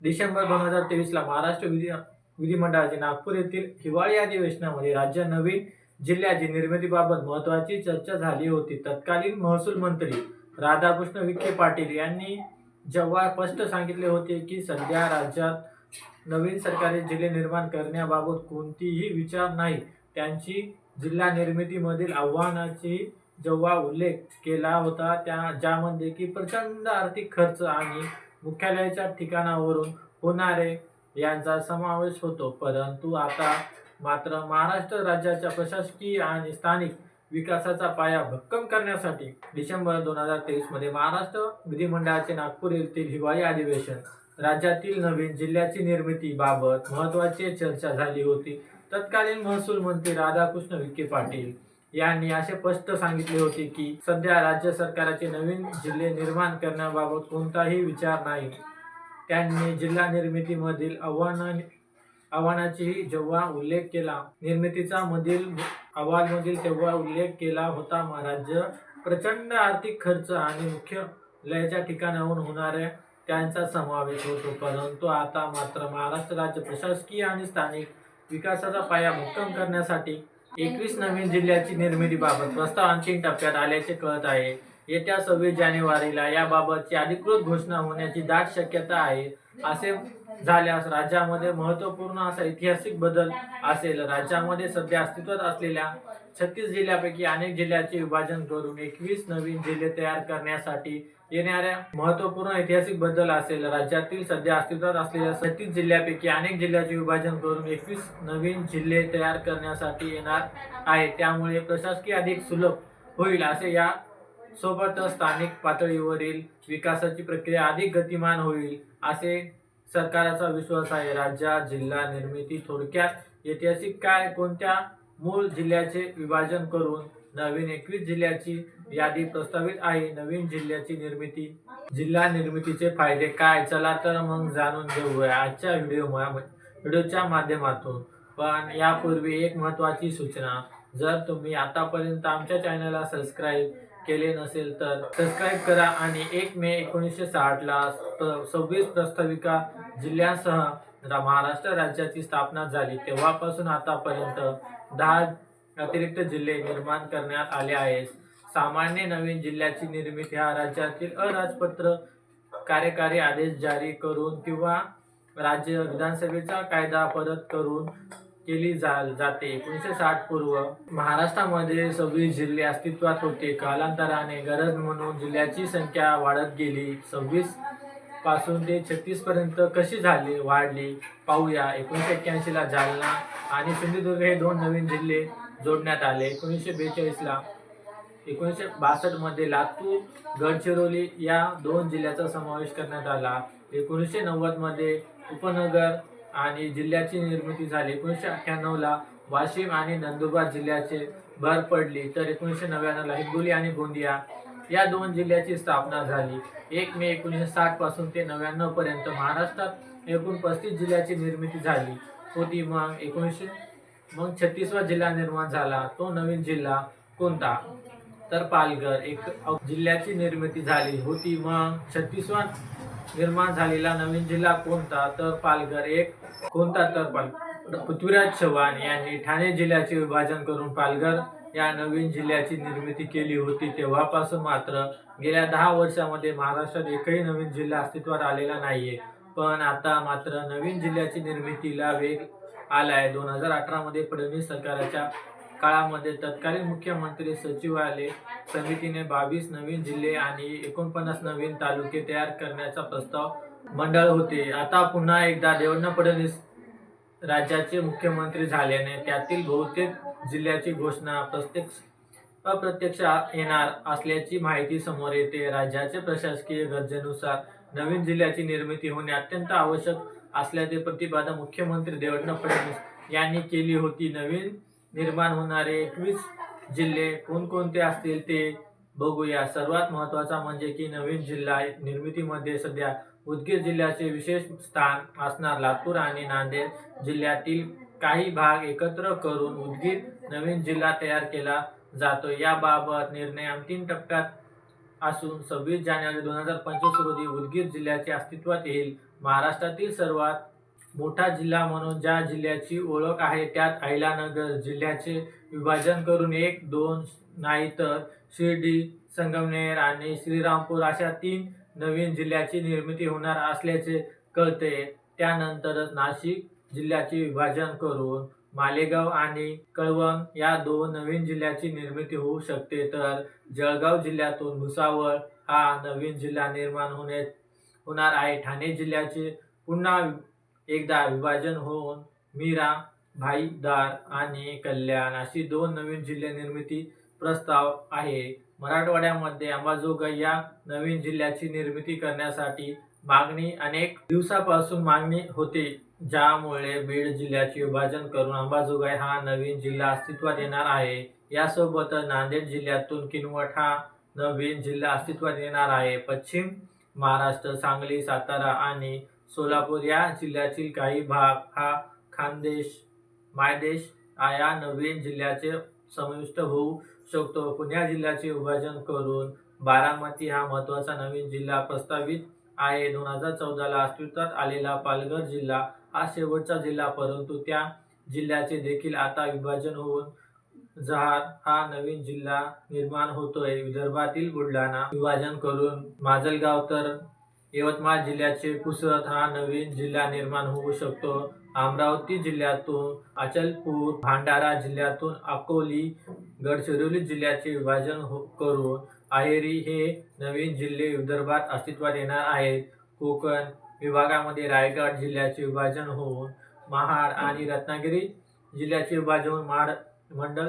डिसेंबर दोन हजार तेवीसला महाराष्ट्र विधी विधिमंडळाचे नागपूर येथील हिवाळी अधिवेशनामध्ये राज्य नवीन जिल्ह्याची निर्मितीबाबत महत्त्वाची चर्चा झाली होती. तत्कालीन महसूल मंत्री राधाकृष्ण विखे पाटील यांनी जेव्हा स्पष्ट सांगितले होते की सध्या राज्यात नवीन सरकारी जिल्हे निर्माण करण्याबाबत कोणतीही विचार नाही. त्यांची जिल्हा निर्मितीमधील आव्हानाची जेव्हा उल्लेख केला होता त्या ज्यामध्ये की प्रचंड आर्थिक खर्च आणि मुख्यालयाच्या ठिकाणावरून होणारे यांचा समावेश होतो. परंतु आता मात्र महाराष्ट्र राज्याच्या प्रशासकीय आणि स्थानिक विकासाचा पाया भक्कम करण्यासाठी डिसेंबर दोन हजार तेवीसमध्ये महाराष्ट्र विधिमंडळाचे नागपूर येथील हिवाळी अधिवेशन राज्यातील नवीन जिल्ह्याची निर्मितीबाबत महत्त्वाची चर्चा झाली होती. तत्कालीन महसूल मंत्री राधाकृष्ण विखे पाटील यांनी असे स्पष्ट सांगितले होते की सध्या राज्य सरकारचे नवीन जिल्हे निर्माण करण्याबाबत कोणताही विचार नाही. त्यांनी जिल्हा निर्मितीमधील आव्हान आव्हानाचीही जेव्हा उल्लेख केला निर्मितीचा मधील अहवालमधील तेव्हा उल्लेख केला होता मा- राज्य प्रचंड आर्थिक खर्च आणि मुख्य लयाच्या ठिकाणाहून होणाऱ्या त्यांचा समावेश होतो. परंतु आता मात्र महाराष्ट्र राज्य प्रशासकीय आणि स्थानिक विकासाचा पाया भक्कम करण्यासाठी एकवीस नवीन जिल्ह्याची निर्मितीबाबत प्रस्ताव अंतिम टप्प्यात आल्याचे कळत आहे. येत्या सव्वीस जानेवारीला याबाबतची अधिकृत घोषणा होण्याची दाट शक्यता आहे. असे झाल्यास राज्यामध्ये महत्त्वपूर्ण असा ऐतिहासिक बदल असेल. राज्यामध्ये सध्या अस्तित्वात असलेल्या छत्तीस जिल्ह्यापैकी अनेक जिल्ह्याचे विभाजन करून एकवीस नवीन जिल्हे तयार करण्यासाठी येणाऱ्या महत्त्वपूर्ण ऐतिहासिक बदल असेल. राज्यातील सध्या अस्तित्वात असलेल्या छत्तीस जिल्ह्यापैकी अनेक जिल्ह्याचे विभाजन करून एकवीस नवीन जिल्हे तयार करण्यासाठी येणार आहे. त्यामुळे प्रशासकीय अधिक सुलभ होईल असे या सोबतच स्थानिक पातळीवरील विकासाची प्रक्रिया अधिक गतिमान होईल असे सरकारचा विश्वास आहे. राज्यात जिल्हा निर्मिती थोडक्यात ऐतिहासिक काय? कोणत्या मूळ जिल्ह्याचे विभाजन करून नवीन एकवीस जिल्ह्याची यादी प्रस्तावित आहे? नवीन जिल्ह्याची निर्मिती जिल्हा निर्मितीचे फायदे काय? चला तर मग जाणून घेऊया आजच्या व्हिडिओ व्हिडिओच्या माध्यमातून. पण यापूर्वी एक महत्त्वाची सूचना. जर तुम्ही आतापर्यंत आमच्या चॅनलला सबस्क्राईब केले नसेल तर सबस्क्राईब करा आणि एक मे एकोणीसशे साठला सव्वीस प्रस्ताविका जिल्ह्यासह महाराष्ट्र राज्याची स्थापना झाली. तेव्हापासून आतापर्यंत दहा अतिरिक्त जिल्हे निर्माण करण्यात आले आहेत. सामान्य नवीन जिल्ह्याची निर्मिती हा राज्यातील अराजपत्र कार्यकारी आदेश जारी करून किंवा राज्य विधानसभेचा कायदा परत करून केली जा जाते. एकोणीसशे साठ पूर्व महाराष्ट्रामध्ये सव्वीस जिल्हे अस्तित्वात होते. कालांतराने गरज म्हणून जिल्ह्याची संख्या वाढत गेली. सव्वीसपासून ते छत्तीस पर्यंत कशी झाली? वाढली. पाहूया. एकोणीसशे एक्क्याऐंशीला जालना आणि सिंधुदुर्ग हे दोन नवीन जिल्हे जोडण्यात आले. एकोणीसशे बेचाळीसला एकोणीसशे बासष्टमध्ये लातूर गडचिरोली या दोन जिल्ह्याचा समावेश करण्यात आला. एकोणीसशे नव्वदमध्ये उपनगर आणि जिल्ह्याची निर्मिती झाली. एकोणीसशे अठ्ठ्याण्णवला वाशिम आणि नंदुरबार जिल्ह्याचे भर पडली. तर एकोणीसशे नव्याण्णवला हिंगोली आणि गोंदिया या दोन जिल्ह्याची स्थापना झाली. एक मे एकोणीसशे साठपासून ते नव्याण्णव पर्यंत महाराष्ट्रात एकूण पस्तीस जिल्ह्याची निर्मिती झाली होती. मग एकोणीसशे मग छत्तीसवा जिल्हा निर्माण झाला. तो नवीन जिल्हा कोणता? तर पालघर. एक जिल्ह्याची निर्मिती झाली होती. मग छत्तीसवा निर्माण झालेला नवीन जिल्हा कोणता? तर पालघर एक. कोणता? तर पाल पृथ्वीराज चव्हाण यांनी ठाणे जिल्ह्याचे विभाजन करून पालघर या नवीन जिल्ह्याची निर्मिती केली होती. तेव्हापासून मात्र गेल्या दहा वर्षामध्ये महाराष्ट्रात एकही नवीन जिल्हा अस्तित्वात आलेला नाहीये. पण आता मात्र नवीन जिल्ह्याची निर्मितीला वेग आलाय. दोन हजार अठरामध्ये फडणवीस सरकारच्या काळामध्ये तत्कालीन मुख्यमंत्री सचिवालय समितीने बावीस नवीन जिल्हे आणि एकोणपन्नास नवीन तालुके तयार करण्याचा प्रस्ताव मंडळ होते. आता पुन्हा एकदा देवेंद्र फडणवीस राज्याचे मुख्यमंत्री झाल्याने त्यातील बहुतेक जिल्ह्याची घोषणा प्रत्यक्ष अप्रत्यक्ष येणार असल्याची माहिती समोर येते. राज्याचे प्रशासकीय गरजेनुसार नवीन जिल्ह्याची निर्मिती होणे अत्यंत आवश्यक असल्याचे प्रतिपादन मुख्यमंत्री देवेंद्र फडणवीस यांनी केली होती. नवीन निर्माण होणारे एकवीस जिल्हे कोणकोणते असतील ते बघूया. सर्वात महत्त्वाचा म्हणजे की नवीन जिल्हा निर्मितीमध्ये सध्या उदगीर जिल्ह्याचे विशेष स्थान असणार. लातूर आणि नांदेड जिल्ह्यातील काही भाग एकत्र करून उदगीर नवीन जिल्हा तयार केला जातो. याबाबत निर्णय अंतिम टप्प्यात असून सव्वीस जानेवारी दोन हजार पंचवीस रोजी उदगीर जिल्ह्याचे अस्तित्वात येईल. महाराष्ट्रातील सर्वात मोठा जिल्हा म्हणून ज्या जिल्ह्याची ओळख आहे त्यात अहिलानगर जिल्ह्याचे विभाजन करून एक दोन नाही तर शिर्डी संगमनेर आणि श्रीरामपूर अशा तीन नवीन जिल्ह्याची निर्मिती होणार असल्याचे कळते. त्यानंतरच नाशिक जिल्ह्याचे विभाजन करून मालेगाव आणि कळवण या दोन नवीन जिल्ह्याची निर्मिती होऊ शकते. तर जळगाव जिल्ह्यातून भुसावळ हा नवीन जिल्हा निर्माण होणे होणार आहे. ठाणे जिल्ह्याचे पुन्हा एकदा विभाजन होऊन मीरा भाईदार आणि कल्याण अशी दोन नवीन जिल्हे निर्मिती प्रस्ताव आहे. मराठवाड्यामध्ये अंबाजोगाई या नवीन जिल्ह्याची निर्मिती करण्यासाठी मागणी अनेक दिवसापासून मागणी होते. ज्यामुळे बीड जिल्ह्याचे विभाजन करून अंबाजोगाई हा नवीन जिल्हा अस्तित्वात येणार आहे. यासोबतच नांदेड जिल्ह्यातून किनवट हा नवीन जिल्हा अस्तित्वात येणार आहे. पश्चिम महाराष्ट्र सांगली सातारा आणि सोलापूर या जिल्ह्यातील काही भाग हा खानदेश मायदेश या नवीन जिल्ह्याचे समाविष्ट होऊ शकतो. पुण्या जिल्ह्याचे विभाजन करून बारामती हा महत्त्वाचा नवीन जिल्हा प्रस्तावित आहे. दोन हजार चौदाला अस्तित्वात आलेला पालघर जिल्हा हा शेवटचा जिल्हा परंतु त्या जिल्ह्याचे देखील आता विभाजन होऊन जहार हा नवीन जिल्हा निर्माण होतोय. विदर्भातील बुलढाणा विभाजन करून माजलगाव तर यवतमाळ जिल्ह्याचे पुसद हा नवीन जिल्हा निर्माण होऊ शकतो. अमरावती जिल्ह्यातून अचलपूर भांडारा जिल्ह्यातून अकोली गडचिरोली जिल्ह्याचे विभाजन हो करून अहेरी हे नवीन जिल्हे विदर्भात अस्तित्वात येणार आहेत. कोकण विभागामध्ये रायगड जिल्ह्याचे विभाजन होऊन महाड आणि रत्नागिरी जिल्ह्याचे विभाजन माड मंडल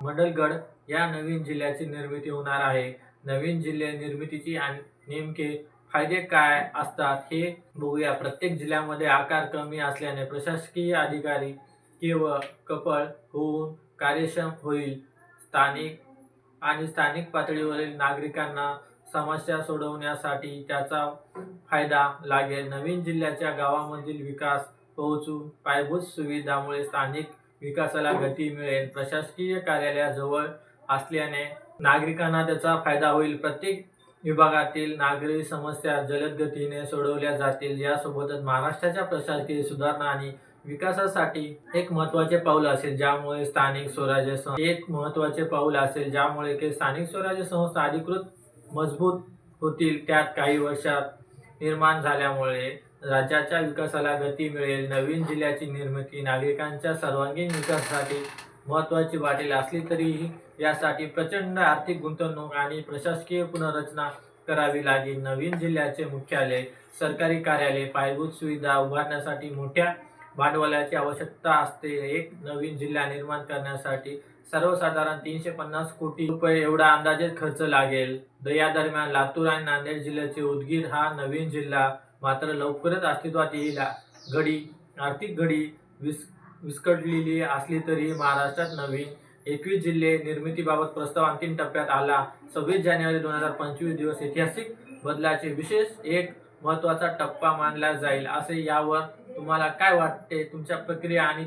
मंडलगड या नवीन जिल्ह्याची निर्मिती होणार आहे. नवीन जिल्हे निर्मितीची आणि नेमके फायदे काय असतात हे बघूया. प्रत्येक जिल्ह्यामध्ये आकार कमी असल्याने प्रशासकीय अधिकारी केवळ कपळ होऊन कार्यक्षम होईल. स्थानिक आणि स्थानिक पातळीवरील नागरिकांना समस्या सोडवण्यासाठी त्याचा फायदा लागेल. नवीन जिल्ह्याच्या गावामधील विकास पोहोचून पायाभूत सुविधामुळे स्थानिक विकासाला गती मिळेल. प्रशासकीय कार्यालयाजवळ असल्याने नागरिकांना त्याचा फायदा होईल. प्रत्येक विभागातील नागरी समस्या जलद गतीने सोडवल्या जातील. यासोबतच महाराष्ट्राच्या प्रशासकीय सुधारणा आणि विकासासाठी एक महत्त्वाचे पाऊल असेल ज्यामुळे स्थानिक स्वराज्य एक महत्त्वाचे पाऊल असेल ज्यामुळे की स्थानिक स्वराज्य संस्था अधिकृत मजबूत होतील. त्यात काही वर्षात निर्माण झाल्यामुळे राज्याच्या विकासाला गती मिळेल. नवीन जिल्ह्याची निर्मिती नागरिकांच्या सर्वांगीण विकासासाठी महत्त्वाची वाटेल असली तरीही यासाठी प्रचंड आर्थिक गुंतवणूक आणि प्रशासकीय पुनर्रचना करावी लागेल. नवीन जिल्ह्याचे मुख्यालय सरकारी कार्यालय पायाभूत सुविधा उभारण्यासाठी मोठ्या भांडवलाची आवश्यकता असते. एक नवीन जिल्हा निर्माण करण्यासाठी सर्वसाधारण तीनशे पन्नास कोटी रुपये एवढा अंदाजे खर्च लागेल. या दरम्यान लातूर आणि नांदेड जिल्ह्याचे उदगीर हा नवीन जिल्हा मात्र लवकरच अस्तित्वात येईल. घडी आर्थिक घडी विस विस्कटलेली असली तरी महाराष्ट्रात नवीन एकवीस जिल्हे निर्मितीबाबत प्रस्ताव अंतिम टप्प्यात आला. सव्वीस जानेवारी दोन हजार पंचवीस दिवस ऐतिहासिक बदलाचे विशेष एक महत्त्वाचा टप्पा मानला जाईल. असे यावर तुम्हाला काय वाटते? तुमच्या प्रक्रिया आणि